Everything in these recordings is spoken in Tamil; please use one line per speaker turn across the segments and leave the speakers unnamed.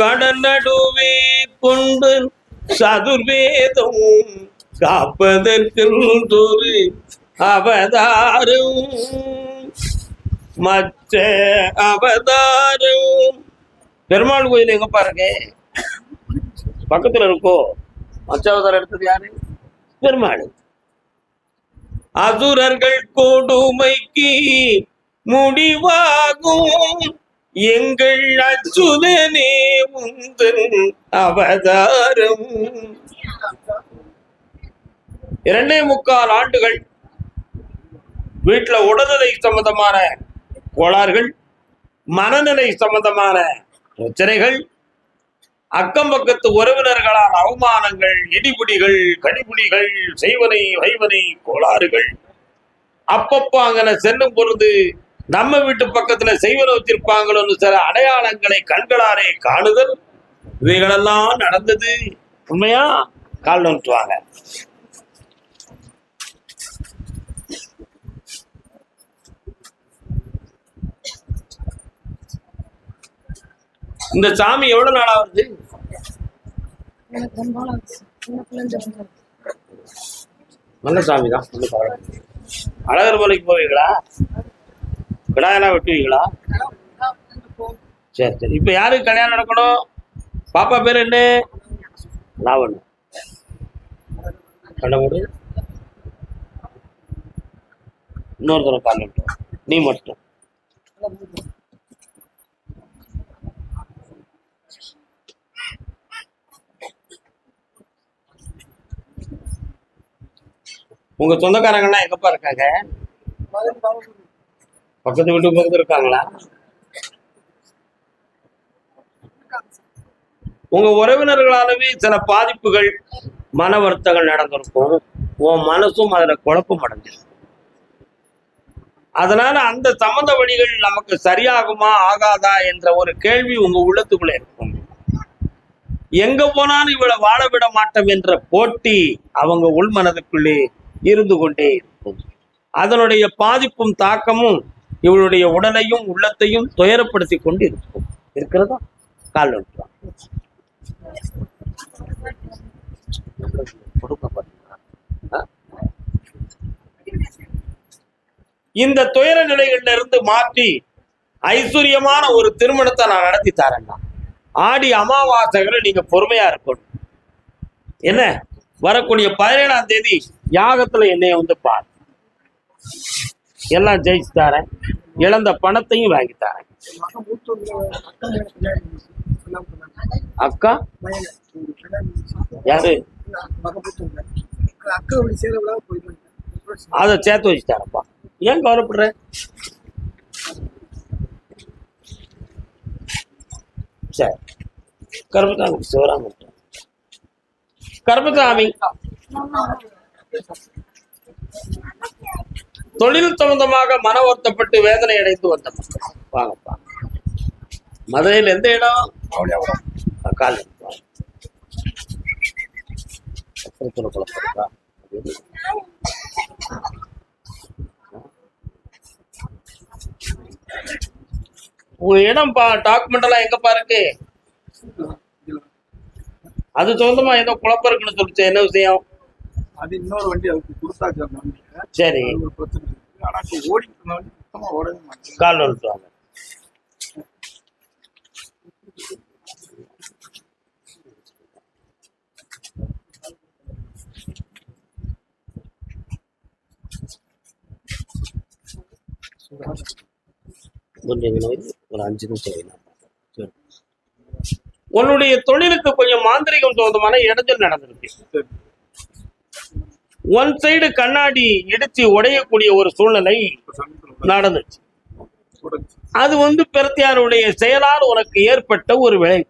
கடல் கொண்டு சதுர்வேதமும் காப்பதற்கென்றொரு அவதாரம். மற்ற அவதாரம். பெருமாள் கோயில் எங்க பாருங்க? பக்கத்துல இருக்கோ? மச்ச அவதாரம் எடுத்தது யாரு? பெருமாள். அசுரர்கள் கொடுமைக்கு முடிவாகும். எங்கள் அச்சுதனே உந்தன் அவதாரம். இரண்டே முக்கால் ஆண்டுகள் வீட்டுல உடல்நிலை சம்பந்தமான கோளாறுகள் மனநிலை சம்பந்தமான பிரச்சனைகள் அக்கம் பக்கத்து உறவினர்களால் அவமானங்கள் இடிபிடிகள் கடிபிடிகள் செய்வனை வைவனை கோளாறுகள். அப்பப்போ அங்கன செல்லும் பொழுது நம்ம வீட்டு பக்கத்துல செய்வன வச்சிருப்பாங்களோன்னு சில அடையாளங்களை கண்களாலே காணுதல். இவைகளெல்லாம் நடந்தது. உண்மையா? கால் நோட்டுவாங்க இந்த சாமி எவ்வளவு நாளா
இருந்து.
நல்ல சாமி. தான். அழகர் மலைக்கு போவீங்களா? கிடாயெல்லாம் வெட்டுவீங்களா? சரி சரி. இப்போ யாருக்கு கல்யாணம் நடக்கணும்? பாப்பா பேர் என்ன? லாவண் கண்ணமுடி இன்னொருத்தரை காரணம் நீ மட்டும். உங்க சொந்தக்காரங்கெல்லாம் எங்கப்பா இருக்காங்க? பக்கத்து வீட்டு பக்கத்து இருக்காங்களா? உங்க உறவினர்களாலவே சில பாதிப்புகள் மன வருத்தங்கள் நடந்திருக்கும். உன் மனசும் அதுல குழப்பம் அடைஞ்சிருக்கும் அதனால அந்த சம்மந்த வழிகள் நமக்கு சரியாகுமா ஆகாதா என்ற ஒரு கேள்வி உங்க உள்ளத்துக்குள்ள இருக்கும். எங்க போனாலும் இவளை வாழ விட மாட்டோம் என்ற போட்டி அவங்க உள்மனதுக்குள்ளே இருந்து கொண்டே இருக்கும். அதனுடைய பாதிப்பும் தாக்கமும் இவளுடைய உடலையும் உள்ளத்தையும் துயரப்படுத்தி கொண்டு இருக்கும். இருக்கிறதா? கால் இந்த துயர நிலைகள்ல இருந்து மாற்றி ஐஸ்வர்யமான ஒரு திருமணத்தை நான் நடத்தி தரேன்னா ஆடி அமாவாசைகளை நீங்க பொறுமையா இருக்கணும். என்ன? வரக்கூடிய பதினேழாம் தேதி யாகத்துல என்னைய வந்து பார். எல்லாம் ஜெயிச்சு தரேன். இழந்த பணத்தையும் வாங்கி தரேன். அக்கா? யாரு? அதை சேர்த்து வச்சு தரேன்ப்பா. ஏன் கவலைப்படுற? சரி. கருப்பசாமி சிவராம கருப்பசாமி தொழில் சம்பந்தமாக மன வருத்தப்பட்டு வேதனை அடைந்து வந்த மக்கள் வாங்கப்பா. மதுரையில் எந்த இடம்? கால் குழப்பம் உங்க இடம் பா டாக்குமெண்ட் எல்லாம் எங்கப்பா இருக்கு? அது சொந்தமா ஏதோ குழப்பம் இருக்குன்னு சொல்லிச்சு என்ன விஷயம்?
அது இன்னொரு வண்டி அதுக்கு கொடுத்தாச்சு.
சரி. கால் வந்துட்டு கொஞ்சம் ஒரு அஞ்சு நிமிஷம் வேணும். உன்னுடைய தொழிலுக்கு கொஞ்சம் மாந்திரிகம் சம்பந்தமான இடைஞ்சல் நடந்திருக்கு. ஒன் சைடு கண்ணாடி இடிச்சு உடையக்கூடிய ஒரு சூழ்நிலை நடந்துச்சு. அது வந்து பிரத்தியாருடைய செயலால் உனக்கு ஏற்பட்ட ஒரு விளைவு.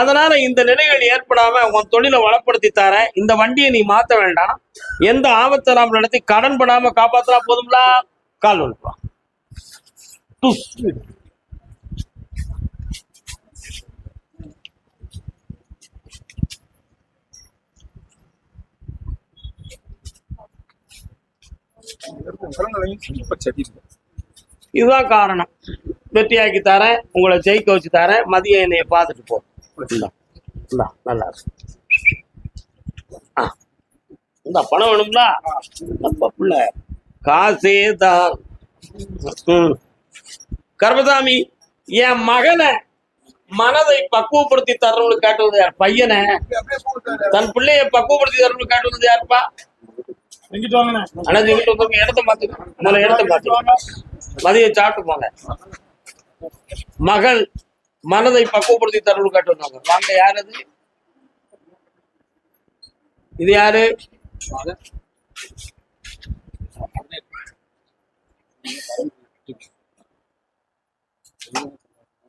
அதனால இந்த நிலைகள் ஏற்படாம உன் தொழிலை வளப்படுத்தி தரேன் இந்த வண்டியை நீ மாத்த வேண்டாம். எந்த ஆபத்தை நாம் நடத்தி கடன் படாம காப்பாத்தினா போதும்ல? கால் ஒழுப்பா
இங்க இருக்க உரங்களையும் ரொம்ப செடி இருக்கு.
இதுதான் காரணம். வெற்றியாக்கி தரேன் உங்களை ஜெயிக்க வச்சு தரேன் மதியம் என்னைய பார்த்துட்டு போ. நல்லா ஆ இந்த பணம் வேணுங்களா? அப்ப புள்ள. காசே தான். கர்மசாமி என் மகனை மனதை பக்குவப்படுத்தி தரணும்னு காட்டுவது யார்? பையனை. தன் பிள்ளைய பக்குவப்படுத்தி தரணும்னு காட்டுவது யாருப்பா?
செஞ்சுட்டு வாங்கண்ணே
ஆனா இங்கிட்ட வந்து இடத்த மாத்துக்க முதல்ல இடத்த மாத்துக்க மதியம் சாப்பிட்டு போங்க. மகள் மனதை பக்குவப்படுத்தி தரணும்னு காட்டுவாங்க. வாங்க யார் அது? இது யாரு?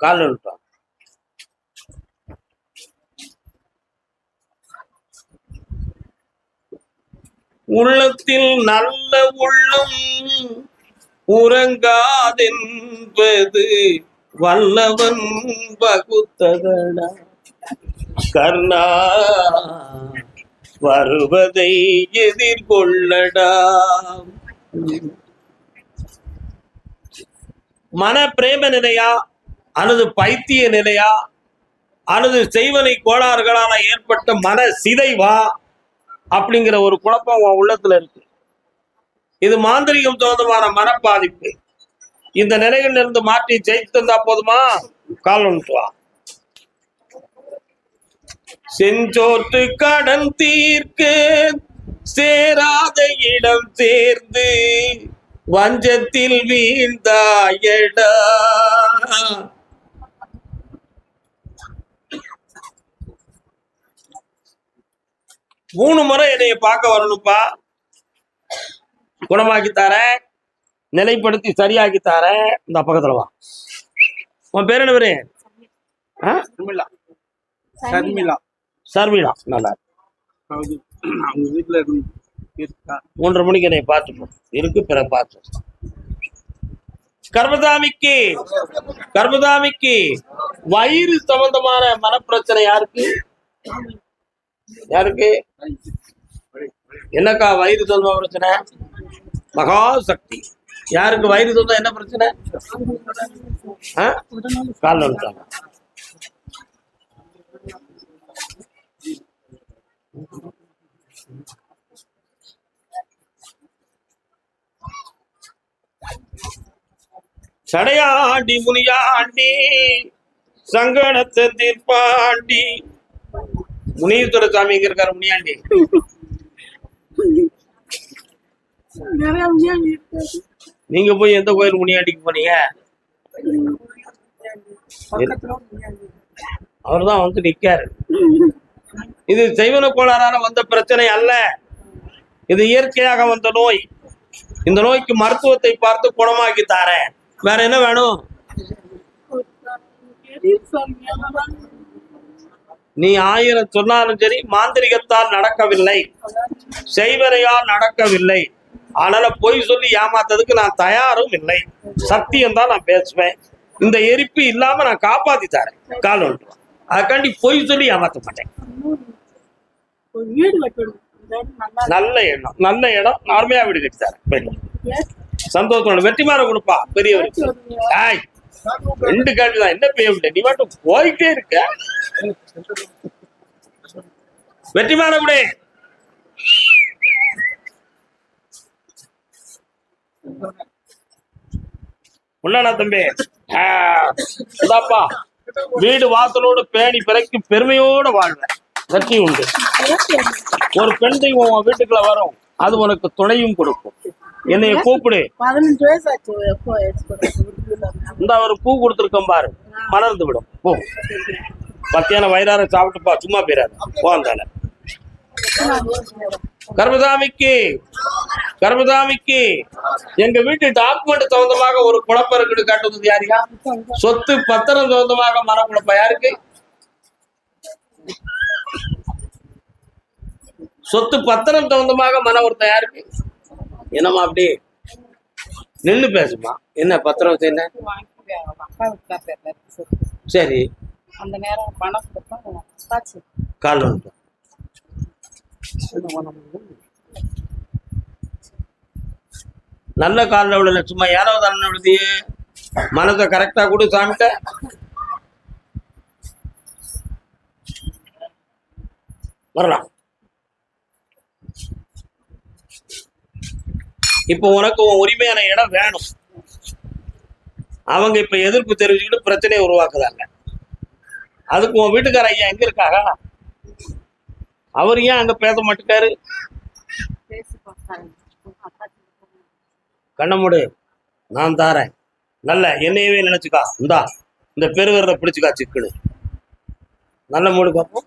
கால் விட்டோம். உள்ளத்தில் நல்ல உள்ளம் உறங்காதென்பது வல்லவன் பகுத்ததடா கர்ணா வருவதை எதிர்கொள்ளடா. மன பிரேம நிலையா அல்லது பைத்திய நிலையா அல்லது செய்வனை கோளாறுகளால ஏற்பட்ட மன சிதைவா? அப்படிங்கிற ஒரு குழப்பம் உன் உள்ளத்துல இருக்கு. இது மாந்திரிகம் தோதமான மனப்பாதிப்பு. இந்த நிலையில இருந்து மாற்றி ஜெயித்து தந்தா போதுமா? கால் ஒன்றுவா செஞ்சோற்று கடன் தீர்க்கு சேராத இடம் சேர்ந்து வஞ்சத்தில் வீழ்ந்தாயடா மூணு முறை என்னைய பார்க்க வரணும்ப்பா. குணமாக்கி தரேன். நிலைப்படுத்தி சரியாக்கி தரேன். இந்த பக்கத்துல வா. உன் பேர் என்ன பேரு?
சர்மிளா. சர்மிளா.
சர்மிளா. நல்லா
அவங்க வீட்டுல
மூன்றரை மணிக்கு என்னை பார்த்துப்போம் இருக்கு பிறகு பார்த்து கர்மதாமிக்கு கர்மதாமிக்கு வயிறு சம்பந்தமான மனப்பிரச்சனை யாருக்கு? யாருக்கு? என்னக்கா வயிறு சம்பந்தமான பிரச்சனை? மகாசக்தி யாருக்கு வயிறு சொந்தம் என்ன பிரச்சனை? கால் வந்துட்டாங்க சடையாண்டி முனியாண்டி சங்கடத்தை தீர்ப்பாண்டி முனியத்துறை சாமி இங்க இருக்காரு முனியாண்டி? நீங்க போய் எந்த கோயில் முனியாண்டிக்கு போனீங்க? அவர்தான் வந்து நிக்காரு. இது செய்வன கோளாறால வந்த பிரச்சனை அல்ல. இது இயற்கையாக வந்த நோய். இந்த நோய்க்கு மருத்துவத்தை பார்த்து குணமாக்கி தாரேன். வேற என்ன வேணும்? நீ ஆயிரம் சொன்னாலும் சரி மாந்திரிகத்தால் நடக்கவில்லை. செய்வரையால் நடக்கவில்லை. அதனால பொய் சொல்லி ஏமாத்ததுக்கு நான் தயாரும் இல்லை. சத்தியம் தான் நான் பேசுவேன். இந்த எரிப்பு இல்லாம நான் காப்பாத்தி தரேன். கால் ஒன்று அதுக்காண்டி பொய் சொல்லி ஏமாத்த மாட்டேன்.
இந்த இடம் நல்லா
நல்ல நல்ல இடம். நார்மையா வீடு கட்டி தரேன். சந்தோஷம். வெற்றி மாற கொடுப்பா. பெரியவருக்கு. ஆய் ரெண்டு கார்டு தான். என்ன பெரிய நீ மட்டும் போயிட்டே இருக்க. வெற்றி மாற கொடு தம்பி? ஆ, வீடு வாசலோடு பேணி பிறக்கி பெருமையோட வாழ்வேன். வெற்றி உண்டு. ஒரு பெண் தெய்வம் உன் வீட்டுக்குள்ள வரும். அது உனக்கு துணையும் கொடுக்கும். என்னைய கூப்பிடு.
பதினஞ்சு வயசு ஆச்சு?
இந்த ஒரு பூ கொடுத்துருக்கோம் பாரு. மலர்ந்து விடும். போ. மத்தியானம் வயிறார சாப்பிட்டுப்பா சும்மா போயிடாது. போ அந்தால கர்மசாமிக்கு கர்மசாமிக்கு எங்க வீட்டு டாக்குமெண்ட் சம்பந்தமாக ஒரு குழப்பம் இருக்குன்னு காட்டுவது யாரியா? சொத்து பத்திரம் சம்பந்தமாக மனக்குழப்பம் யாருக்கு? சொத்து பத்திரம் சம்பந்தமாக மன ஒருத்தன் யாருக்கு? என்னம்மா அப்படி? நின்னு பேசுமா என்ன பத்திரம் என்ன?
அக்கா சரி. அந்த நேரம் பணம் கொடுத்தா
கால் வந்து நல்ல காலில் விடல சும்மா யாராவது அண்ணன் விடுதியே மனதை கரெக்டா கொடு சாமிட்ட. வரலாம். இப்போ உனக்கு உன் உரிமையான இடம் வேணும். அவங்க இப்ப எதிர்ப்பு தெரிவிச்சுக்கிட்டு பிரச்சனையை உருவாக்குறாங்க. அதுக்கு உன் வீட்டுக்கார ஐயா எங்க இருக்காங்க அவர் ஏன் அங்க பேச மாட்டேக்காரு கண்ணமுடு நான் தாரேன். நல்ல என்னையவே நினைச்சுக்கா. இந்தா இந்த பெருவிரலை பிடிச்சுக்கா சிக்கனு. நல்ல மூடு பார்ப்போம்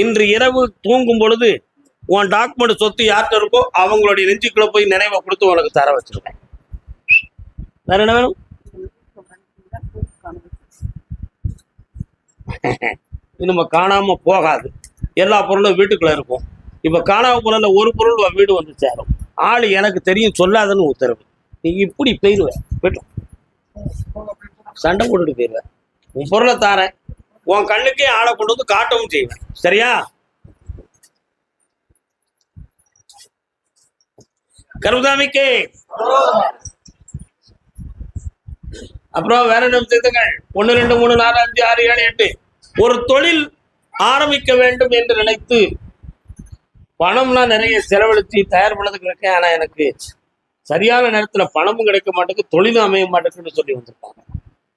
இன்று இரவு தூங்கும் பொழுது உன் டாக்குமெண்ட் சொத்து யார்கிட்ட இருக்கோ அவங்களுடைய நெஞ்சுக்குள்ள போய் நினைவை கொடுத்து உனக்கு தர வச்சிருக்கேன். வேற என்ன வேணும்? நம்ம காணாம போகாது. எல்லா பொருளும் வீட்டுக்குள்ள இருக்கும். இப்ப காணாம பொருள்ல ஒரு பொருள் வீடு வந்து சேரும். ஆளு எனக்கு தெரியும் சொல்லாதன்னு உத்தரவு நீ இப்படி போயிடுவேன் போயிட்டு சண்டை போட்டுட்டு போயிடுவேன் உன் பொருளை தாரேன். உன் கண்ணுக்கே ஆளை கொண்டு வந்து காட்டவும் செய்வேன். சரியா? கருதாமிக்கே. அப்புறம் வேற என்ன விஷயத்துங்கள் ஒன்னு ரெண்டு மூணு நாலு அஞ்சு ஆறு ஏழு எட்டு. ஒரு தொழில் ஆரம்பிக்க வேண்டும் என்று நினைத்து பணம்லாம் நிறைய செலவழித்து தயார் பண்ணதுக்கு இருக்கேன். ஆனா எனக்கு சரியான நேரத்துல பணமும் கிடைக்க மாட்டேங்குது தொழிலும் அமைய மாட்டேங்குன்னு சொல்லி வந்திருக்காங்க.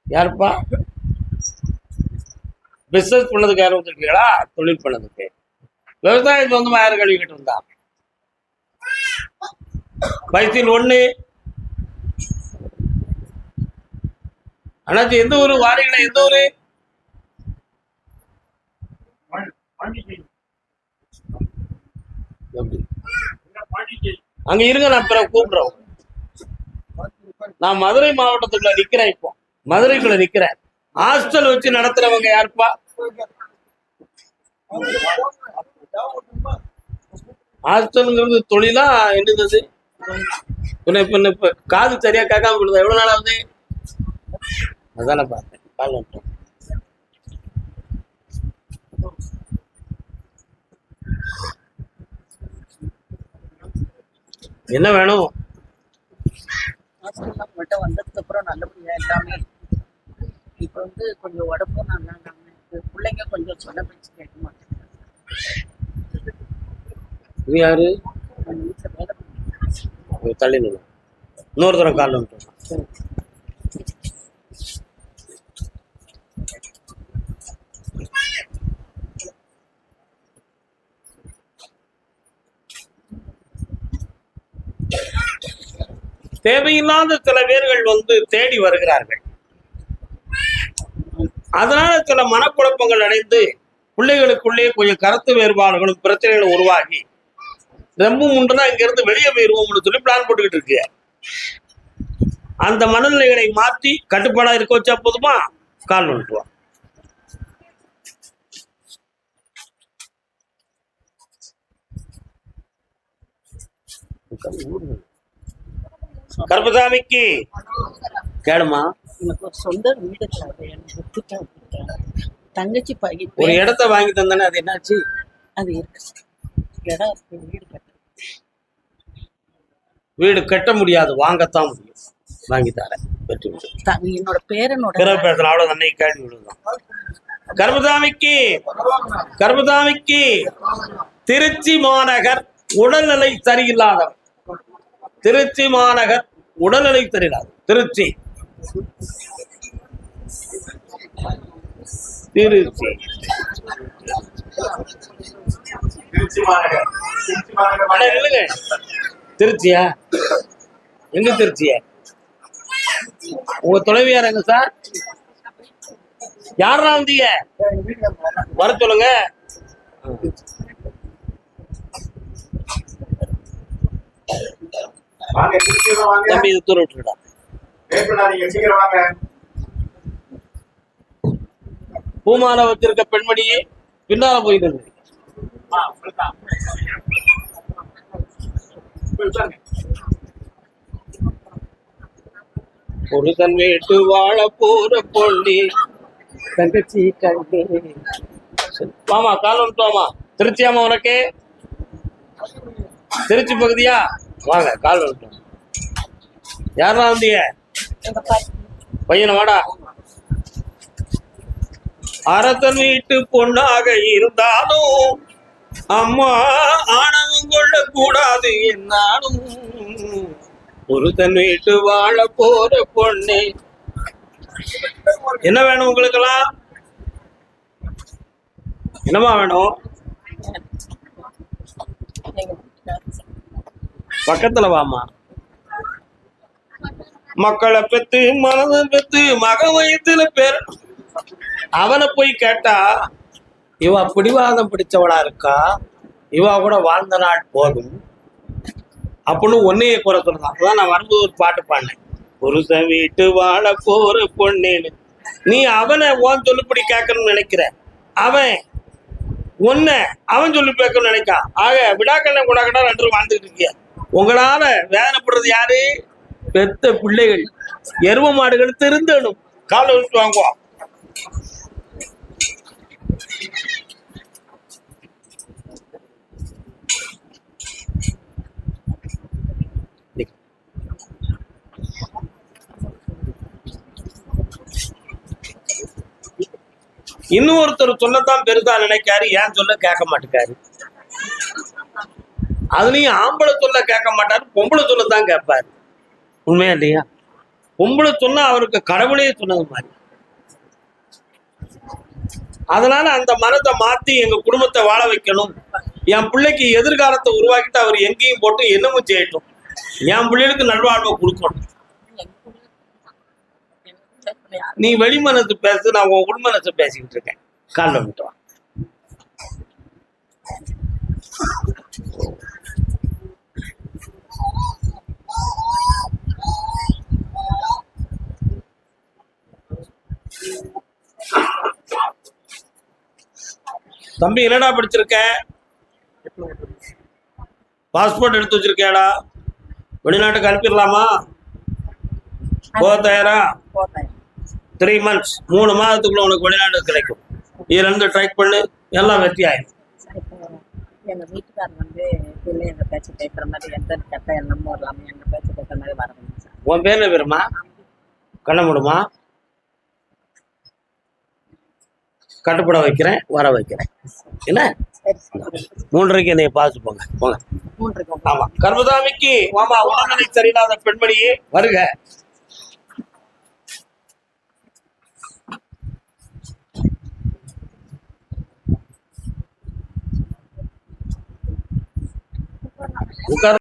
யாருப்பா? பிசினஸ் பண்ணதுக்கு யாரும் வந்திருக்கீங்களா? தொழில் பண்ணதுக்கு. விவசாயம் சொந்தமா யாரு கழுவிக்கிட்டு இருந்தா வயசில் ஒண்ணு. அண்ணாச்சி எந்த ஊர்? வாரிகளை எந்த ஊர்? அங்க இருங்க நான் பிற கூப்பிடுறோம் நான் மதுரை மாவட்டத்துக்குள்ள நிக்கிறேன் இப்போ. மதுரைக்குள்ள நிக்கிறேன். ஹாஸ்டல் வச்சு நடத்துறவங்க யாருப்பா? ஹாஸ்டலுங்கிறது தொழிலா? என்னது பின்ன இப்ப இப்ப காது சரியா கேட்காம விடுதா எவ்வளவு நாள் ஆகுது? அதானே பார்த்தேன். கால் வந்துட்டோம் என்ன வேணும்?
ஹாஸ்டல்லாம் உங்கள்கிட்ட வந்ததுக்கு அப்புறம் நல்லபடியா எல்லாமே இப்போ வந்து கொஞ்சம் உடம்பும் நல்லா இல்லாம இருக்கு. பிள்ளைங்க கொஞ்சம் சொன்ன பேச்சு கேட்க மாட்டேங்கிறாங்க
இது யாரு?
அவங்க வீட்டில் வேலை பண்ணிட்டு
இங்க தள்ளி நின்று இன்னொரு தரம் கால் வந்துட்டோம் தேவையில்லாத சில பேர்கள் வந்து தேடி வருகிறார்கள். அதனால சில மனக்குழப்பங்கள் அடைந்து பிள்ளைகளுக்குள்ளே கொஞ்சம் கருத்து வேறுபாடுகளும் பிரச்சனைகளும் உருவாகி ரொம்ப உண்டுதான் இங்க இருந்து வெளியே போயிருவோம்னு சொல்லி பிளான் போட்டுக்கிட்டு இருக்கு. அந்த மனநிலைகளை மாற்றி கட்டுப்பாடா இருக்க வச்சா போதுமா? கால் வந்துட்டுவா கருப்பசாமிக்கு கேளுமா?
எனக்கு ஒரு சொந்த வீடு தேவை எனக்கு வித்துட்டா வித்துட்டேன் தங்கச்சி
ஒரு
பையன்
இடத்த வாங்கி தந்தானே அது என்னாச்சு?
அது இருக்கு இடம் இருக்கு வீடு கட்ட
வீடு கட்ட முடியாது வாங்கத்தான் முடியும். வாங்கி தரேன்
என்னோட பேரனோட
பிறகு பேசலாம் அவ்வளவு தன்னை கேள்வி விடுதான் கர்மசாமிக்கு கர்மசாமிக்கு திருச்சி மாநகர் உடல்நிலை சரியில்லாதவர். திருச்சி மாநகர் உடல்நிலை சரியில்லாதவர். திருச்சி. திருச்சி
திருச்சி
திருச்சியா? எங்க திருச்சியா? உங்க துணைவியார் எங்க சார்? யாரா வந்தீங்க? வர சொல்லுங்க. தம்பி இது தூர விட்டுருடா.
லேட் பண்ணாதீங்க சீக்கிரம் வாங்க.
பூமாலை வச்சிருக்க பெண்மணியே பின்னால போய் நின்று
ஆ, உட்காருங்க. போய் உட்காருங்க.
புருஷன் வீட்டு வாழ போற பொண்ணி
தங்கச்சி கண்டு
வாமா கால் வந்துட்டோமா திருச்சியாமா உனக்கு? திருச்சி பகுதியா? வாங்க கால் வரட்டும் யாரா வந்தீங்க பையனை வாடா. அரசன் வீட்டு பொண்ணாக இருந்தாலும் அம்மா ஆணவம் கொள்ள கூடாது என்னாலும். ஒருத்தன் வீட்டு வாழ போற பொண்ணு. என்ன வேணும் உங்களுக்கெல்லாம்? என்னமா வேணும்? பக்கத்துல வாமா மக்களை பெத்து மனதை பெத்து மக வயத்துல பேர். அவனை போய் கேட்டா இவ பிடிவாதம் பிடிச்சவளா இருக்கா? இவ கூட வாழ்ந்த நாள் போதும். அப்படின்னு ஒன்னையே குறை சொல்றான் அதான் நான் வரும்போது ஒரு பாட்டு பாடினேன். புருஷன் வீட்டு வாழ போற பொண்ணு நீ அவனை உன் சொல்லுப்படி கேட்கணும்னு நினைக்கிற. அவன் ஒன்ன அவன் சொல்லி கேட்கணும்னு நினைக்கான் ஆக விடாக்கண்ண கூட கடை ரெண்டு வாழ்ந்துட்டு இருக்கிய? உங்களால வேதனைப்படுறது யாரு? பெத்த பிள்ளைகள் எருவ மாடுகள் திருந்தணும். காலை விட்டு வாங்குவோம் இன்னொருத்தர் சொல்லத்தான் பெருசா நினைக்காரு ஏன் சொல்ல கேட்க மாட்டேக்காரு அதுலயும் ஆம்பளை சொல்ல கேட்க மாட்டாரு பொம்பளை சொல்லத்தான் கேட்பாரு. உண்மையா இல்லையா? பொம்பளை சொன்னா அவருக்கு கடவுளே சொன்னது மாதிரி. அதனால அந்த மனத்தை மாத்தி எங்க குடும்பத்தை வாழ வைக்கணும். என் பிள்ளைக்கு எதிர்காலத்தை உருவாக்கிட்டு அவர் எங்கேயும் போட்டு என்னமும் செய்யட்டும் என் பிள்ளைகளுக்கு நல்வாழ்வை கொடுக்கணும். நீ வெளிமனசு பேசு நான் உன் உள்மனசு பேசிக்கிட்டு இருக்கேன். காலில் விட்டு தம்பி என்னடா படிச்சிருக்க? பாஸ்போர்ட் எடுத்து வச்சிருக்கேடா வெளிநாட்டுக்கு அனுப்பிடலாமா? போக தயாரா? த்ரீ மந்த்ஸ் மூணு மாதத்துக்குள்ள உனக்கு வெளிநாடு கிடைக்கும். இதுல இருந்து ட்ரை பண்ணு எல்லாம் வெற்றி ஆயிடும்
எங்க வீட்டுக்காரர் வந்து பிள்ளை எங்க பேச்சு கேட்குற மாதிரி எந்த கெட்ட எண்ணமும் இல்லாம எங்க பேச்சு கேட்குற மாதிரி வரணும்
உன் பேர் என்ன பேருமா? கண்ண மூடுமா கட்டுப்பட வைக்கிறேன் வர வைக்கிறேன். என்ன? மூன்றரைக்கு என்னைய பார்த்து போங்க போங்க.
மூன்றுக்கு
ஆமா. கர்மதாமிக்கு மாமா உடல்நிலை சரியில்லாத பெண்மணியே வருக. உட்கார்.